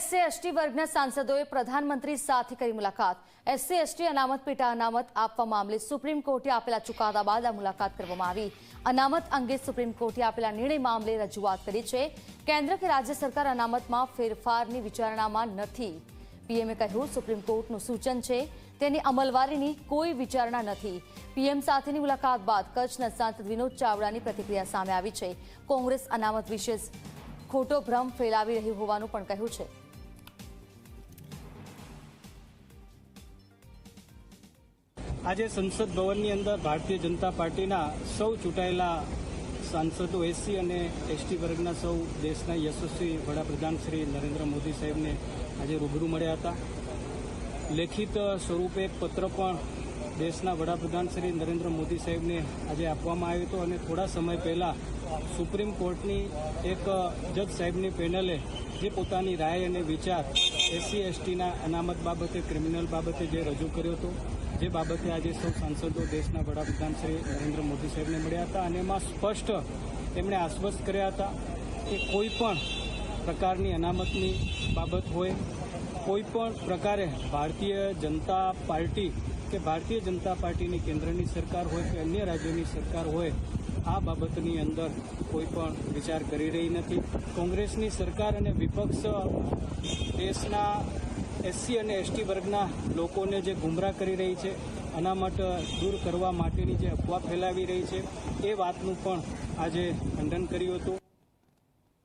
SC, ST વર્ગના સાંસદોએ પ્રધાનમંત્રી સાથે કરી મુલાકાત. એસસી, એસટી અનામત પેટા અનામત આપવા મામલે સુપ્રીમ કોર્ટે આપેલા ચુકાદા બાદ આ મુલાકાત કરવામાં આવી. અનામત અંગે સુપ્રીમ કોર્ટે આપેલા નિર્ણય મામલે રજૂઆત કરી છે. કેન્દ્ર કે રાજ્ય સરકાર અનામતમાં ફેરફારની વિચારણામાં નથી. પીએમએ કહ્યું, સુપ્રીમ કોર્ટનું સૂચન છે, તેની અમલવારીની કોઈ વિચારણા નથી. પીએમ સાથેની મુલાકાત બાદ કચ્છના સાંસદ વિનોદ ચાવડાની પ્રતિક્રિયા સામે આવી છે. કોંગ્રેસ અનામત વિશે ખોટો ભ્રમ ફેલાવી રહ્યું હોવાનું પણ કહ્યું છે. આજે સંસદ ભવનની અંદર ભારતીય જનતા પાર્ટીના સૌ ચૂંટાયેલા સાંસદો એસસી અને એસટી વર્ગના સૌ દેશના યશસ્વી વડાપ્રધાન શ્રી નરેન્દ્ર મોદી સાહેબને આજે રૂબરૂ મળ્યા હતા. લેખિત સ્વરૂપે પત્ર પણ દેશના વડાપ્રધાન શ્રી નરેન્દ્ર મોદી સાહેબને આજે આપવામાં આવ્યો હતો અને થોડા સમય પહેલા સુપ્રીમ કોર્ટની એક જજ સાહેબની પેનલે જે પોતાની રાય અને વિચાર એસસી, એસટીના અનામત બાબતે, ક્રિમિનલ બાબતે જે રજૂ કર્યો હતો, જે બાબતે આજે સૌ સાંસદો દેશના વડાપ્રધાન શ્રી નરેન્દ્ર મોદી સાહેબને મળ્યા હતા અને એમાં સ્પષ્ટ તેમણે આશ્વસ્ત કર્યા હતા કે કોઈ પણ પ્રકારની અનામતની બાબત હોય, કોઈ પણ પ્રકારે ભારતીય જનતા પાર્ટી કે ભારતીય જનતા પાર્ટીની કેન્દ્રની સરકાર હોય કે અન્ય રાજ્યોની સરકાર હોય, આ બાબતની અંદર કોઈ પણ વિચાર કરી રહી નથી. કોંગ્રેસની સરકાર અને વિપક્ષ દેશના એસસી અને એસટી વર્ગના લોકોને જે ગુમરાહ કરી રહી છે અનામત દૂર કરવા માટેની જે અફવા ફેલાવી રહી છે, એ વાતનું પણ આજે ખંડન કર્યું હતું.